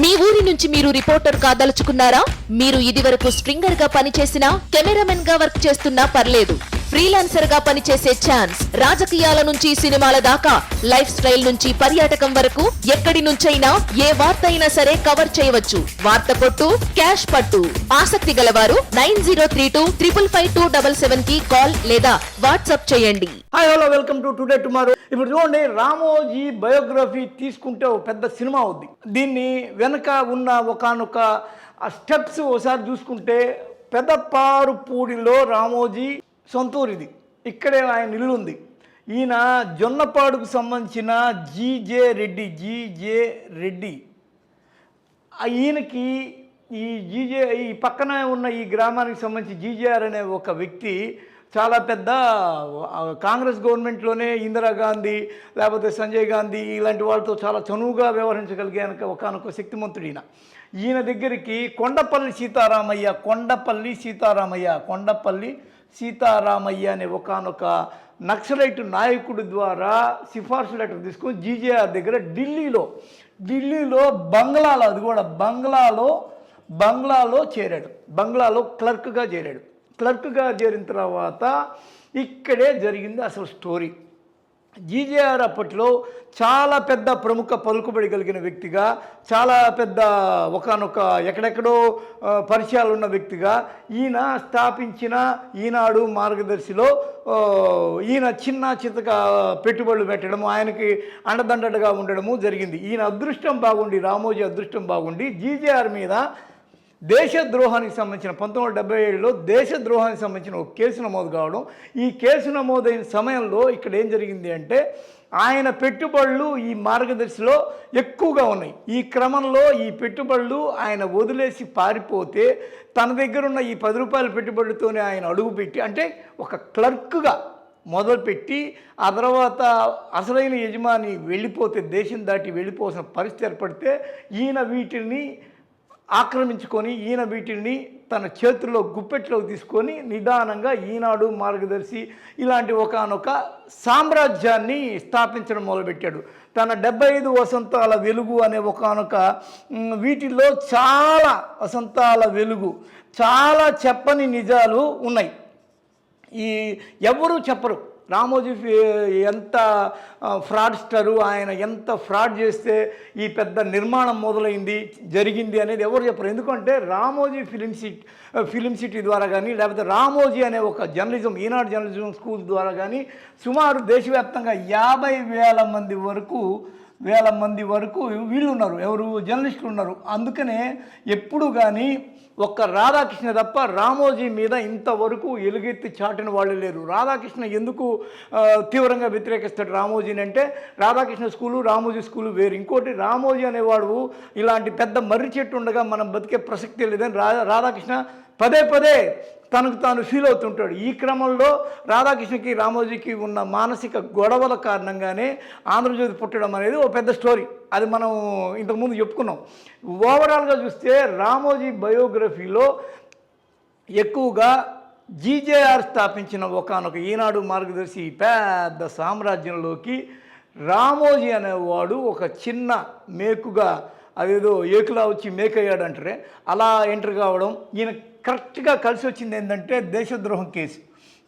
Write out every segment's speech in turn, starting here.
మీ ఊరి నుంచి మీరు రిపోర్టర్ కాదలుచుకున్నారా? మీరు ఇదివరకు స్ట్రింగర్గా పనిచేసినా కెమెరామెన్గా వర్క్ చేస్తున్నా పర్లేదు. ఫ్రీలాన్సర్గా పనిచేసే ఛాన్స్. రాజకీయాల నుంచి సినిమాల దాకా లైఫ్ స్టైల్ నుంచి పర్యాటకం వరకు ఎక్కడి నుంచైనా ఏ వార్త అయినా సరే కవర్ చేయవచ్చు. వార్త కొట్టు క్యాష్ పట్టు. ఆసక్తి గలవారు nine zero three two triple five two double సెవెన్కి కాల్ లేదా వాట్సాప్ చేయండి. Hi hello welcome to today tomorrow ఇప్పుడు చూడండి రామోజీ బయోగ్రఫీ తీసుకుంటే ఒక పెద్ద సినిమా అవుద్ది. దీన్ని వెనక ఉన్న ఒకనొక స్టెప్స్ ఒకసారి చూసుకుంటే పెదపారుపూడిలో రామోజీ సొంతూరిది. ఇక్కడే ఆయన ఇల్లు ఉంది ఈయన జొన్నపాడుకు సంబంధించిన జీజే రెడ్డి జీజే రెడ్డి. ఈయనకి ఈ జీజే ఈ పక్కన ఉన్న ఈ గ్రామానికి సంబంధించి జీజేఆర్ అనే ఒక వ్యక్తి చాలా పెద్ద కాంగ్రెస్ గవర్నమెంట్లోనే ఇందిరాగాంధీ లేకపోతే సంజయ్ గాంధీ ఇలాంటి వాళ్ళతో చాలా చనువుగా వ్యవహరించగలిగే ఒకనొక శక్తిమంతుడు ఈయన ఈయన దగ్గరికి కొండపల్లి సీతారామయ్య కొండపల్లి సీతారామయ్య కొండపల్లి సీతారామయ్య అనే ఒకనొక నక్సలైట్ నాయకుడి ద్వారా సిఫార్సు లెటర్ తీసుకొని జీజేఆర్ దగ్గర ఢిల్లీలో ఢిల్లీలో బంగ్లాలో అది కూడా బంగ్లాలో బంగ్లాలో చేరాడు. బంగ్లాలో క్లర్క్గా చేరాడు. క్లర్క్గా చేరిన తర్వాత ఇక్కడే జరిగింది అసలు స్టోరీ. జీజేఆర్ అప్పట్లో చాలా పెద్ద ప్రముఖ పలుకుబడి కలిగిన వ్యక్తిగా చాలా పెద్ద ఒకనొక ఎక్కడెక్కడో పరిచయాలు ఉన్న వ్యక్తిగా ఈయన స్థాపించిన ఈనాడు మార్గదర్శిలో ఈయన చిన్న చితక పెట్టుబడులు పెట్టడము ఆయనకి అండదండగా ఉండడము జరిగింది. ఈయన అదృష్టం బాగుండి రామోజీ అదృష్టం బాగుండి జీజేఆర్ మీద దేశద్రోహానికి సంబంధించిన పంతొమ్మిది వందల డెబ్బై ఏడులో దేశద్రోహానికి సంబంధించిన ఒక కేసు నమోదు కావడం. ఈ కేసు నమోదైన సమయంలో ఇక్కడ ఏం జరిగింది అంటే ఆయన పెట్టుబడులు ఈ మార్గదర్శిలో ఎక్కువగా ఉన్నాయి. ఈ క్రమంలో ఈ పెట్టుబడులు ఆయన వదిలేసి పారిపోతే తన దగ్గర ఉన్న ఈ పది రూపాయల పెట్టుబడితోనే ఆయన అడుగుపెట్టి అంటే ఒక క్లర్క్గా మొదలుపెట్టి ఆ తర్వాత అసలైన యజమాని వెళ్ళిపోతే దేశం దాటి వెళ్ళిపోవాల్సిన పరిస్థితి ఏర్పడితే ఈయన వీటిని ఆక్రమించుకొని ఈయన వీటిని తన చేతుల్లో గుప్పెట్లోకి తీసుకొని నిదానంగా ఈనాడు మార్గదర్శి ఇలాంటి ఒకనొక సామ్రాజ్యాన్ని స్థాపించడం మొదలుపెట్టాడు. తన డెబ్బై ఐదు వసంతాల వెలుగు అనే ఒకనొక వీటిల్లో చాలా వసంతాల వెలుగు చాలా చెప్పని నిజాలు ఉన్నాయి. ఈ ఎవరూ చెప్పరు. రామోజీ ఎంత ఫ్రాడ్స్టరు ఆయన ఎంత ఫ్రాడ్ చేస్తే ఈ పెద్ద నిర్మాణం మొదలైంది జరిగింది అనేది ఎవరు చెప్పరు. ఎందుకంటే Ramoji film city film city ద్వారా కానీ లేకపోతే రామోజీ అనే ఒక జర్నలిజం ఈనాడు జర్నలిజం స్కూల్ ద్వారా కానీ సుమారు దేశవ్యాప్తంగా యాభై వేల మంది వరకు వేల మంది వరకు వీళ్ళు ఉన్నారు ఎవరు జర్నలిస్టులు ఉన్నారు. అందుకనే ఎప్పుడు కానీ ఒక్క రాధాకృష్ణ తప్ప రామోజీ మీద ఇంతవరకు ఎలుగెత్తి చాటిన వాళ్ళు లేరు. రాధాకృష్ణ ఎందుకు తీవ్రంగా వ్యతిరేకిస్తాడు రామోజీని అంటే రాధాకృష్ణ స్కూలు రామోజీ స్కూలు వేరు. ఇంకోటి రామోజీ అనేవాడు ఇలాంటి పెద్ద మర్రి చెట్టు ఉండగా మనం బతికే ప్రసక్తి లేదని రా రాధాకృష్ణ పదే పదే తనకు తాను ఫీల్ అవుతుంటాడు. ఈ క్రమంలో రాధాకృష్ణకి రామోజీకి ఉన్న మానసిక గొడవల కారణంగానే ఆంధ్రజ్యోతి పుట్టడం అనేది ఒక పెద్ద స్టోరీ అది మనం ఇంతకుముందు చెప్పుకున్నాం. ఓవరాల్గా చూస్తే రామోజీ బయోగ్రఫీలో ఎక్కువగా జీజేఆర్ స్థాపించిన ఒకనొక ఈనాడు మార్గదర్శి పెద్ద సామ్రాజ్యంలోకి రామోజీ అనేవాడు ఒక చిన్న మేకుగా అదేదో ఏకులా వచ్చి మేకయ్యాడు అంటారే అలా ఎంటర్ కావడం ఈయన కరెక్ట్గా కలిసి వచ్చింది ఏంటంటే దేశద్రోహం కేసు.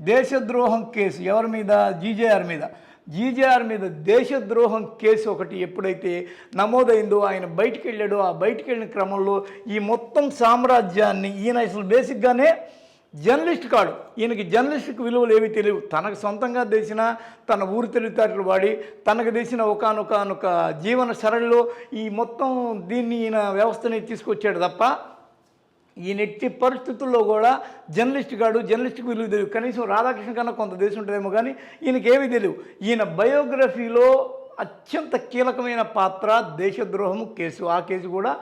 దేశద్రోహం కేసు ఎవరి మీద? జీజేఆర్ మీద. జీజేఆర్ మీద దేశద్రోహం కేసు ఒకటి ఎప్పుడైతే నమోదైందో ఆయన బయటికి వెళ్ళాడో ఆ బయటికి వెళ్ళిన క్రమంలో ఈ మొత్తం సామ్రాజ్యాన్ని ఈయన అసలు బేసిక్గానే జర్నలిస్ట్ కాడు. ఈయనకి జర్నలిస్ట్కి విలువలు ఏవి తెలియవు. తనకు సొంతంగా తెలిసిన తన ఊరు తెలివితేటలు వాడి తనకు తెలిసిన ఒకనొకనొక జీవన సరళిలో ఈ మొత్తం దీన్ని ఈయన వ్యవస్థని తీసుకొచ్చాడు తప్ప ఈయన ఎట్టి పరిస్థితుల్లో కూడా జర్నలిస్ట్ గాడు జర్నలిస్ట్కి విలువ తెలియదు. కనీసం రాధాకృష్ణ కన్నా కొంత దేశం ఉంటుందేమో కానీ ఈయనకి ఏమీ తెలియవు. ఈయన బయోగ్రఫీలో అత్యంత కీలకమైన పాత్ర దేశద్రోహము కేసు. ఆ కేసు కూడా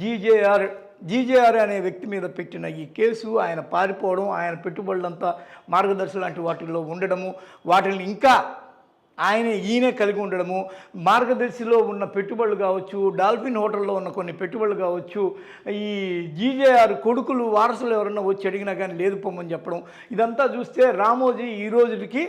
జీజేఆర్ జీజేఆర్ అనే వ్యక్తి మీద పెట్టిన ఈ కేసు ఆయన పారిపోవడం ఆయన పెట్టుబడులంతా మార్గదర్శి లాంటి వాటిల్లో ఉండడము వాటిని ఇంకా ఆయన ఈయనే కలిగి ఉండడము మార్గదర్శిలో ఉన్న పెట్టుబడులు కావచ్చు డాల్ఫిన్ హోటల్లో ఉన్న కొన్ని పెట్టుబడులు కావచ్చు ఈ జీజేఆర్ కొడుకులు వారసులు ఎవరన్నా వచ్చి అడిగినా కానీ లేదు పొమ్మని చెప్పడం ఇదంతా చూస్తే రామోజీ ఈ రోజుకి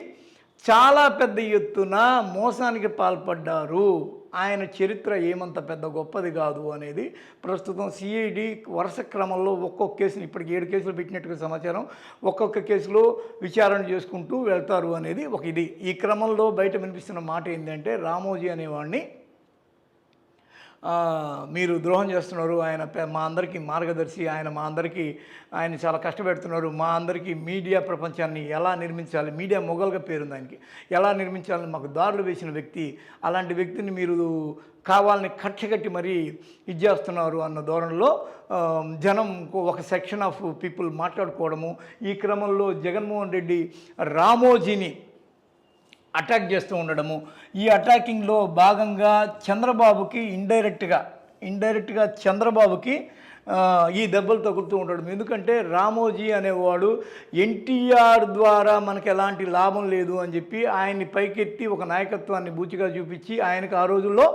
చాలా పెద్ద ఎత్తున మోసానికి పాల్పడ్డారు. ఆయన చరిత్ర ఏమంత పెద్ద గొప్పది కాదు అనేది ప్రస్తుతం సిఐడి వరుస క్రమంలో ఒక్కొక్క కేసుని ఇప్పటికి ఏడు కేసులు పెట్టినట్టుగా సమాచారం. ఒక్కొక్క కేసులో విచారణ చేసుకుంటూ వెళ్తారు అనేది ఒక ఇది. ఈ క్రమంలో బయట వినిపిస్తున్న మాట ఏంటంటే రామోజీ అనేవాడిని మీరు ద్రోహం చేస్తున్నారు. ఆయన మా అందరికీ మార్గదర్శి ఆయన మా అందరికీ ఆయన చాలా కష్టపెడుతున్నారు. మా అందరికీ మీడియా ప్రపంచాన్ని ఎలా నిర్మించాలి? మీడియా మొగల్గా పేరుంది ఆయనకి. ఎలా నిర్మించాలని మాకు దారులు వేసిన వ్యక్తి అలాంటి వ్యక్తిని మీరు కావాలని కట్టగట్టి మరీ ఇది చేస్తున్నారు అన్న ధోరణిలో జనం ఒక సెక్షన్ ఆఫ్ పీపుల్ మాట్లాడుకోవడము ఈ క్రమంలో జగన్మోహన్ రెడ్డి రామోజీని అటాక్ చేస్తూ ఉండడము. ఈ అటాకింగ్లో భాగంగా చంద్రబాబుకి ఇండైరెక్ట్గా ఇండైరెక్ట్గా చంద్రబాబుకి ఈ దెబ్బలు తగులుతూ ఉండడం. ఎందుకంటే రామోజీ అనేవాడు ఎన్టీఆర్ ద్వారా మనకు ఎలాంటి లాభం లేదు అని చెప్పి ఆయన్ని పైకెత్తి ఒక నాయకత్వాన్ని బూచిగా చూపించి ఆయనకు ఆ రోజుల్లో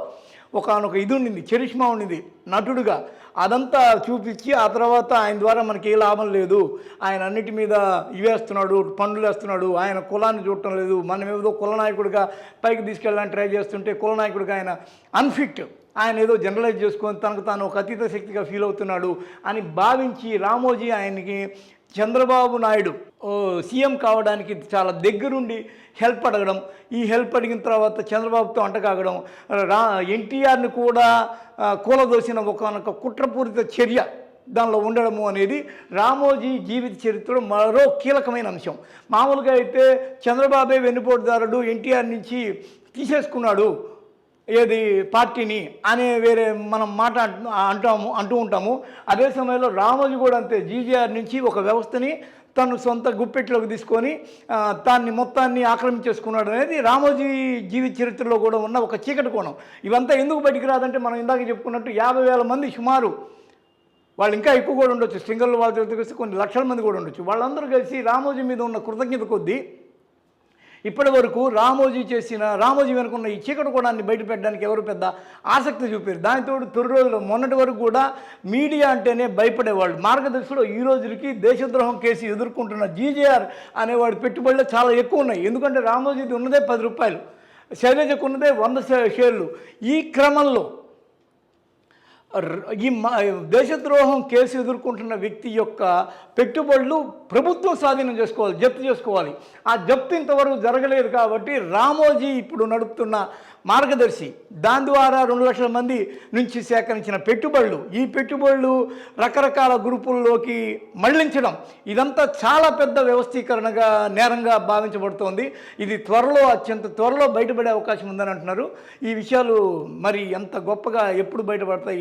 ఒకనొక ఇది ఉండింది చరిష్మా ఉండింది నటుడుగా. అదంతా చూపించి ఆ తర్వాత ఆయన ద్వారా మనకి ఏ లాభం లేదు. ఆయన అన్నిటి మీద ఇవేస్తున్నాడు పనులు వేస్తున్నాడు. ఆయన కులాన్ని చూడటం లేదు. మనం ఏదో కుల నాయకుడిగా పైకి తీసుకెళ్ళడానికి ట్రై చేస్తుంటే కుల నాయకుడిగా ఆయన అన్ఫిట్. ఆయన ఏదో జనరలైజ్ చేసుకొని తనకు తాను ఒక అతీత శక్తిగా ఫీల్ అవుతున్నాడు అని భావించి రామోజీ ఆయనకి చంద్రబాబు నాయుడు సీఎం కావడానికి చాలా దగ్గరుండి హెల్ప్ అడగడం ఈ హెల్ప్ అడిగిన తర్వాత చంద్రబాబుతో అంటకాగడం రా ఎన్టీఆర్ని కూడా కూలదోసిన ఒకనొక కుట్రపూరిత చర్య దానిలో ఉండడము అనేది రామోజీ జీవిత చరిత్రలో మరో కీలకమైన అంశం. మామూలుగా అయితే చంద్రబాబే వెన్నుపోటుదారుడు ఎన్టీఆర్ నుంచి తీసేసుకున్నాడు. ఏది పార్టీని అనే వేరే మనం మాట అంటాము అంటూ ఉంటాము. అదే సమయంలో రామోజీ కూడా అంతే జీజీఆర్ నుంచి ఒక వ్యవస్థని తను సొంత గుప్పెట్లోకి తీసుకొని దాన్ని మొత్తాన్ని ఆక్రమించేసుకున్నాడు అనేది రామోజీ జీవిత చరిత్రలో కూడా ఉన్న ఒక చీకటి కోణం. ఇవంతా ఎందుకు బయటికి రాదంటే మనం ఇందాక చెప్పుకున్నట్టు యాభై వేల మంది సుమారు వాళ్ళు ఇంకా ఎక్కువ కూడా ఉండొచ్చు. సింగల్ వాళ్ళతో కలిసి కొన్ని లక్షల మంది కూడా ఉండొచ్చు. వాళ్ళందరూ కలిసి రామోజీ మీద ఉన్న కృతజ్ఞత కొద్దీ ఇప్పటి వరకు రామోజీ చేసిన రామోజీ వెనుకున్న ఈ చీకటి కోణాన్ని బయట పెట్టడానికి ఎవరు పెద్ద ఆసక్తి చూపారు దానితో తొలి రోజులు మొన్నటి వరకు కూడా మీడియా అంటేనే భయపడేవాళ్ళు. మార్గదర్శకుడు ఈ రోజులకి దేశద్రోహం కేసు ఎదుర్కొంటున్న జీజేఆర్ అనేవాడు పెట్టుబడులు చాలా ఎక్కువ ఉన్నాయి. ఎందుకంటే రామోజీది ఉన్నదే పది రూపాయలు శైలజకు ఉన్నదే వంద షేర్లు. ఈ క్రమంలో ఈ మా దేశద్రోహం కేసు ఎదుర్కొంటున్న వ్యక్తి యొక్క పెట్టుబడులు ప్రభుత్వం స్వాధీనం చేసుకోవాలి జప్తు చేసుకోవాలి. ఆ జప్తు ఇంతవరకు జరగలేదు కాబట్టి రామోజీ ఇప్పుడు నడుపుతున్న మార్గదర్శి. దాని ద్వారా రెండు లక్షల మంది నుంచి సేకరించిన పెట్టుబడులు. ఈ పెట్టుబడులు రకరకాల గ్రూపుల్లోకి మళ్ళించడం ఇదంతా చాలా పెద్ద వ్యవస్థీకరణగా నేరంగా భావించబడుతోంది. ఇది త్వరలో అత్యంత త్వరలో బయటపడే అవకాశం ఉందని అంటున్నారు. ఈ విషయాలు మరి ఎంత గొప్పగా ఎప్పుడు బయటపడతాయి